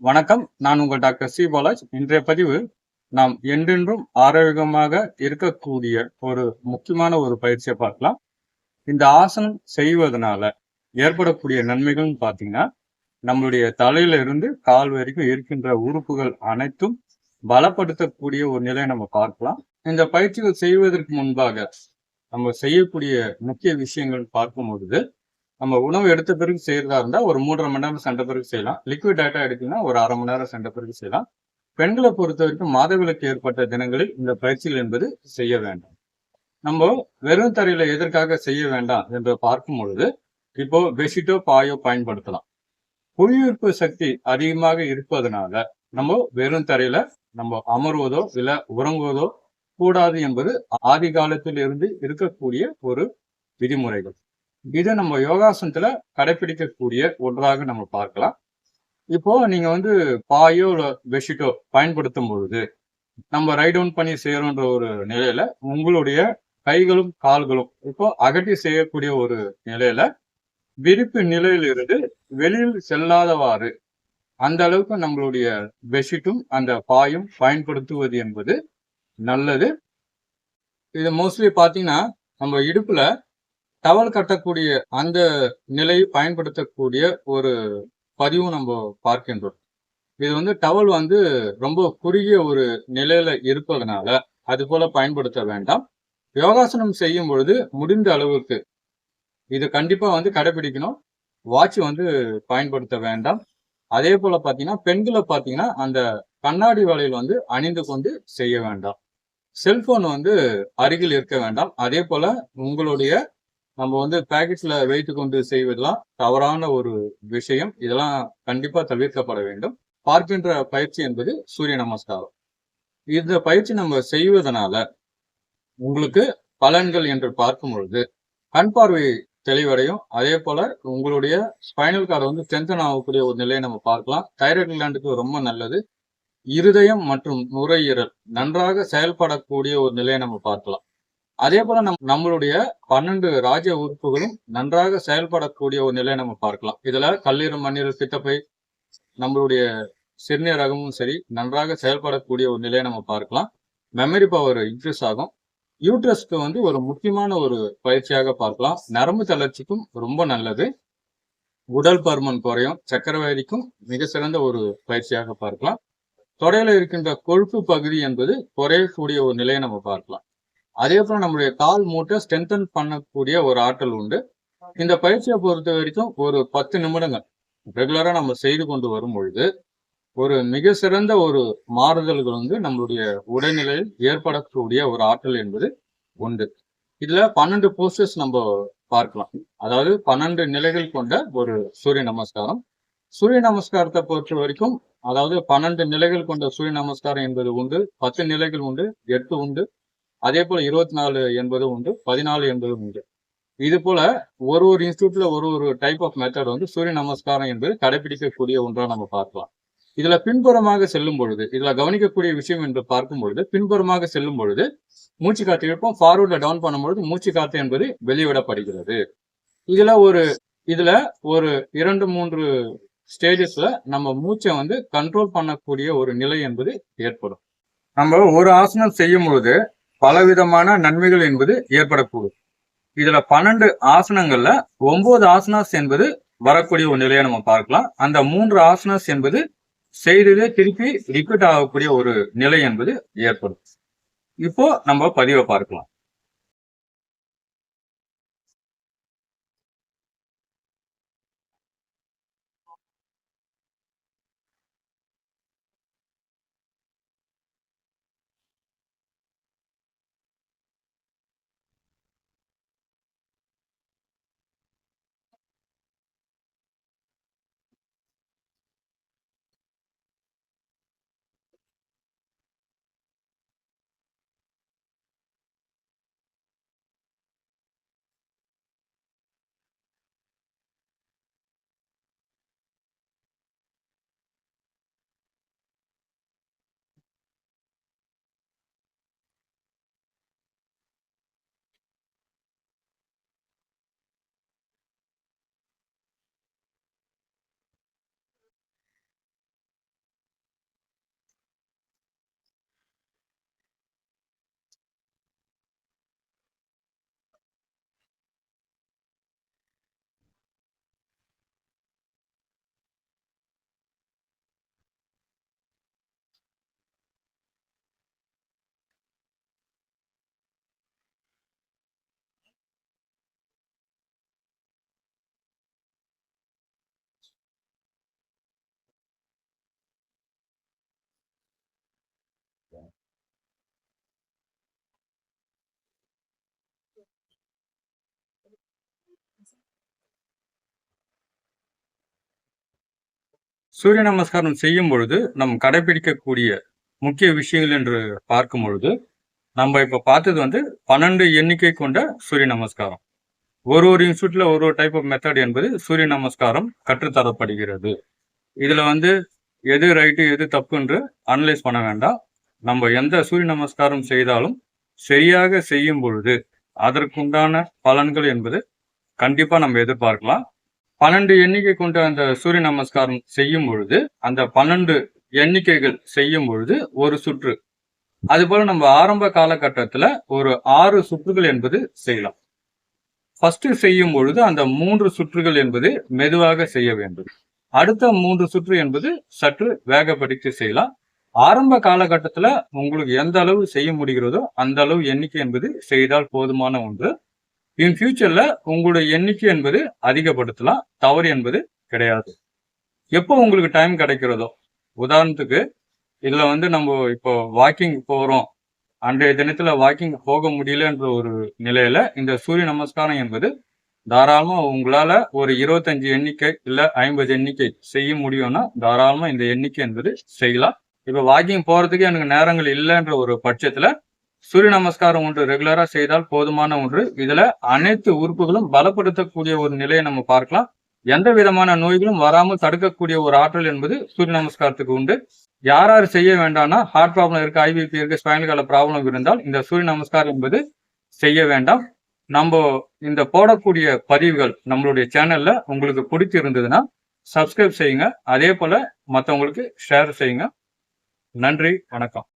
வணக்கம். நான் உங்கள் டாக்டர் சி பாலாஜ். இன்றைய பதிவு நாம் என்றென்றும் ஆரோக்கியமாக இருக்கக்கூடிய ஒரு முக்கியமான ஒரு பயிற்சியை பார்க்கலாம். இந்த ஆசனம் செய்வதனால ஏற்படக்கூடிய நன்மைகள்னு பார்த்தீங்கன்னா நம்மளுடைய தலையில இருந்து கால் வரைக்கும் இருக்கின்ற உறுப்புகள் அனைத்தும் பலப்படுத்தக்கூடிய ஒரு நிலையை நம்ம பார்க்கலாம். இந்த பயிற்சிகள் செய்வதற்கு முன்பாக நம்ம செய்யக்கூடிய முக்கிய விஷயங்கள் பார்க்கும் பொழுது நம்ம உணவு எடுத்த பிறகு செய்யறதா இருந்தா ஒரு மூன்றரை மணி நேரம் சென்ற பிறகு செய்யலாம். லிக்விட் டேட்டா எடுத்தீங்கன்னா ஒரு அரை மணி நேரம் சென்ற பிறகு செய்யலாம். பெண்களை பொறுத்த வரைக்கும் மாதவிலக்கு ஏற்பட்ட தினங்களில் இந்த பயிற்சிகள் என்பது செய்ய வேண்டாம். நம்ம வெறும் தரையில எதற்காக செய்ய வேண்டாம் என்று பார்க்கும் பொழுது இப்போ பெட்ஷீட்டோ பாயோ பயன்படுத்தலாம். புவியீர்ப்பு சக்தி அதிகமாக இருப்பதனால நம்ம வெறும் தரையில நம்ம அமர்வதோ இல்ல உறங்குவதோ கூடாது என்பது ஆதி காலத்தில் இருந்து இருக்கக்கூடிய ஒரு விதிமுறைகள். இதை நம்ம யோகாசனத்துல கடைபிடிக்கக்கூடிய ஒன்றாக நம்ம பார்க்கலாம். இப்போ நீங்க வந்து பாயோ இல்ல பெட்ஷீட்டோ பயன்படுத்தும் பொழுது நம்ம ரைட் டவுன் பண்ணி செய்யறோன்ற ஒரு நிலையில உங்களுடைய கைகளும் கால்களும் இப்போ அகட்டி செய்யக்கூடிய ஒரு நிலையில விரிப்பு நிலையிலிருந்து வெளியில் செல்லாதவாறு அந்த அளவுக்கு நம்மளுடைய பெட்ஷீட்டும் அந்த பாயும் பயன்படுத்துவது என்பது நல்லது. இது மோஸ்ட்லி பார்த்தீங்கன்னா நம்ம இடுப்புல டவல் கட்டக்கூடிய அந்த நிலையை பயன்படுத்தக்கூடிய ஒரு பதிவும் நம்ம பார்க்கின்றோம். இது வந்து டவல் வந்து ரொம்ப குறுகிய ஒரு நிலையில இருப்பதனால அது போல பயன்படுத்த வேண்டாம். யோகாசனம் செய்யும் பொழுது முடிந்த அளவுக்கு இது கண்டிப்பா வந்து கடைபிடிக்கணும். வாட்ச் வந்து பயன்படுத்த வேண்டாம். அதே போல பாத்தீங்கன்னா பெண்களை பாத்தீங்கன்னா அந்த கண்ணாடி வலையில் வந்து அணிந்து கொண்டு செய்ய வேண்டாம். செல்போன் வந்து அருகில் இருக்க வேண்டாம். அதே போல உங்களுடைய நம்ம வந்து பேக்கெட்ஸ்ல வைத்து கொண்டு செய்வதெல்லாம் தவறான ஒரு விஷயம். இதெல்லாம் கண்டிப்பா தவிர்க்கப்பட வேண்டும். பார்க்கின்ற பயிற்சி என்பது சூரிய நமஸ்காரம். இந்த பயிற்சி நம்ம செய்வதனால உங்களுக்கு பலன்கள் என்று பார்க்கும் பொழுது கண் பார்வை தெளிவடையும். அதே போல உங்களுடைய ஸ்பைனல் கார்டு வந்து ஸ்ட்ரென்தன் ஆகக்கூடிய ஒரு நிலையை நம்ம பார்க்கலாம். தைராய்டு கிளாண்டுக்கு ரொம்ப நல்லது. இருதயம் மற்றும் நுரையீரல் நன்றாக செயல்படக்கூடிய ஒரு நிலையை நம்ம பார்க்கலாம். அதே போல நம் நம்மளுடைய பன்னெண்டு ராஜ உறுப்புகளும் நன்றாக செயல்படக்கூடிய ஒரு நிலையை நம்ம பார்க்கலாம். இதுல கல்லீரல் மண்ணீரல் பித்தப்பை நம்மளுடைய சிறுநீரகமும் சரி நன்றாக செயல்படக்கூடிய ஒரு நிலையை நம்ம பார்க்கலாம். மெமரி பவர் இன்க்ரீஸ் ஆகும். யூட்ரஸ்க்கு வந்து ஒரு முக்கியமான ஒரு பயிற்சியாக பார்க்கலாம். நரம்பு தளர்ச்சிக்கும் ரொம்ப நல்லது. உடல் பருமன் குறையும். சக்கரவாதிக்கும் மிக சிறந்த ஒரு பயிற்சியாக பார்க்கலாம். தொடையில இருக்கின்ற கொழுப்பு பகுதி என்பது குறையக்கூடிய ஒரு நிலையை நம்ம பார்க்கலாம். அதே போல நம்மளுடைய கால் மூட்டை ஸ்ட்ரென்தன் பண்ணக்கூடிய ஒரு ஆற்றல் உண்டு. இந்த பயிற்சியை பொறுத்த வரைக்கும் ஒரு பத்து நிமிடங்கள் ரெகுலரா நம்ம செய்து கொண்டு வரும் பொழுது ஒரு மிக சிறந்த ஒரு மாறுதல்கள் வந்து நம்மளுடைய உடல்நிலையில் ஏற்படக்கூடிய ஒரு ஆற்றல் என்பது உண்டு. இதுல பன்னெண்டு போஸ்டர்ஸ் நம்ம பார்க்கலாம். அதாவது பன்னெண்டு நிலைகள் கொண்ட ஒரு சூரிய நமஸ்காரம். சூரிய நமஸ்காரத்தை பொறுத்த வரைக்கும் அதாவது பன்னெண்டு நிலைகள் கொண்ட சூரிய நமஸ்காரம் என்பது உண்டு பத்து நிலைகள் உண்டு எட்டு உண்டு அதே போல இருபத்தி நாலு என்பதும் உண்டு பதினாலு என்பதும் உண்டு. இது போல ஒரு ஒரு இன்ஸ்டியூட்ல ஒரு ஒரு டைப் ஆஃப் மெத்தட் வந்து சூரிய நமஸ்காரம் என்பது கடைபிடிக்கக்கூடிய ஒன்றா நம்ம பார்க்கலாம். இதுல பின்புறமாக செல்லும் பொழுது இதுல கவனிக்கக்கூடிய விஷயம் என்று பார்க்கும் பொழுது பின்புறமாக செல்லும் பொழுது மூச்சு காத்து இழுப்போம் ஃபார்வர்ட்ல டவுன் பண்ணும்பொழுது மூச்சு காத்து என்பது வெளிவிடப்படுகிறது. இதுல ஒரு இதுல ஒரு இரண்டு மூன்று ஸ்டேஜஸ்ல நம்ம மூச்சை வந்து கண்ட்ரோல் பண்ணக்கூடிய ஒரு நிலை என்பது ஏற்படும். நம்ம ஒரு ஆசனம் செய்யும் பொழுது பலவிதமான நன்மைகள் என்பது ஏற்படக்கூடும். இதுல பன்னெண்டு ஆசனங்கள்ல ஒன்பது ஆசனாஸ் என்பது வரக்கூடிய ஒரு நிலையை நம்ம பார்க்கலாம். அந்த மூன்று ஆசனாஸ் என்பது செய்ததே திருப்பி ரிப்பீட் ஆகக்கூடிய ஒரு நிலை என்பது ஏற்படும். இப்போ நம்ம பதிவை பார்க்கலாம். சூரிய நமஸ்காரம் செய்யும் பொழுது நம் கடைபிடிக்கக்கூடிய முக்கிய விஷயங்கள் என்று பார்க்கும் பொழுது நம்ம இப்போ பார்த்தது வந்து பன்னெண்டு எண்ணிக்கை கொண்ட சூரிய நமஸ்காரம். ஒரு ஒரு இன்ஸ்டியூட்ல ஒரு ஒரு டைப் ஆஃப் மெத்தட் என்பது சூரிய நமஸ்காரம் கற்றுத்தரப்படுகிறது. இதுல வந்து எது ரைட்டு எது தப்புன்று அனலைஸ் பண்ண வேண்டாம். நம்ம எந்த சூரிய நமஸ்காரம் செய்தாலும் சரியாக செய்யும் பொழுது அதற்குண்டான பலன்கள் என்பது கண்டிப்பாக நம்ம எதிர்பார்க்கலாம். பன்னெண்டு எண்ணிக்கை கொண்ட அந்த சூரிய நமஸ்காரம் செய்யும் பொழுது அந்த பன்னெண்டு எண்ணிக்கைகள் செய்யும் பொழுது ஒரு சுற்று. அதுபோல நம்ம ஆரம்ப காலகட்டத்துல ஒரு ஆறு சுற்றுகள் என்பது செய்யலாம். ஃபர்ஸ்ட் செய்யும் பொழுது அந்த மூன்று சுற்றுகள் என்பது மெதுவாக செய்ய வேண்டும். அடுத்த மூன்று சுற்று என்பது சற்று வேகப்படுத்தி செய்யலாம். ஆரம்ப காலகட்டத்துல உங்களுக்கு எந்த அளவு செய்ய முடிகிறதோ அந்த அளவு எண்ணிக்கை என்பது செய்தால் போதுமான ஒன்று. இன் ஃபியூச்சர்ல உங்களுடைய எண்ணிக்கை என்பது அதிகப்படுத்தலாம் தவறு என்பது கிடையாது. எப்போ உங்களுக்கு டைம் கிடைக்கிறதோ? உதாரணத்துக்கு இதுல வந்து நம்ம இப்போ வாக்கிங் போறோம். அன்றைய தினத்துல வாக்கிங் போக முடியலன்ற ஒரு நிலையில இந்த சூரிய நமஸ்காரம் என்பது தாராளமா உங்களால ஒரு இருபத்தஞ்சு எண்ணிக்கை இல்ல ஐம்பது எண்ணிக்கை செய்ய முடியும்னா தாராளமா இந்த எண்ணிக்கை என்பது செய்யலாம். இப்ப வாக்கிங் போறதுக்கு எனக்கு நேரங்கள் இல்லைன்ற ஒரு பட்சத்துல சூரிய நமஸ்காரம் ஒன்று ரெகுலரா செய்தால் போதுமான ஒன்று. இதுல அனைத்து உறுப்புகளும் பலப்படுத்தக்கூடிய ஒரு நிலையை நம்ம பார்க்கலாம். எந்த விதமான நோய்களும் வராமல் தடுக்கக்கூடிய ஒரு ஆற்றல் என்பது சூரிய நமஸ்காரத்துக்கு உண்டு. யார் யார் செய்ய வேண்டாம்னா ஹார்ட் ப்ராப்ளம் இருக்கு ஐபிபி இருக்கு ஸ்பைனல் கால ப்ராப்ளம் இருந்தால் இந்த சூரிய நமஸ்காரம் என்பது செய்ய வேண்டாம். நம்ம இந்த போடக்கூடிய பதிவுகள் நம்மளுடைய சேனல்ல உங்களுக்கு பிடிச்சிருந்ததுன்னா சப்ஸ்கிரைப் செய்யுங்க. அதே போல மற்றவங்களுக்கு ஷேர் செய்யுங்க. நன்றி வணக்கம்.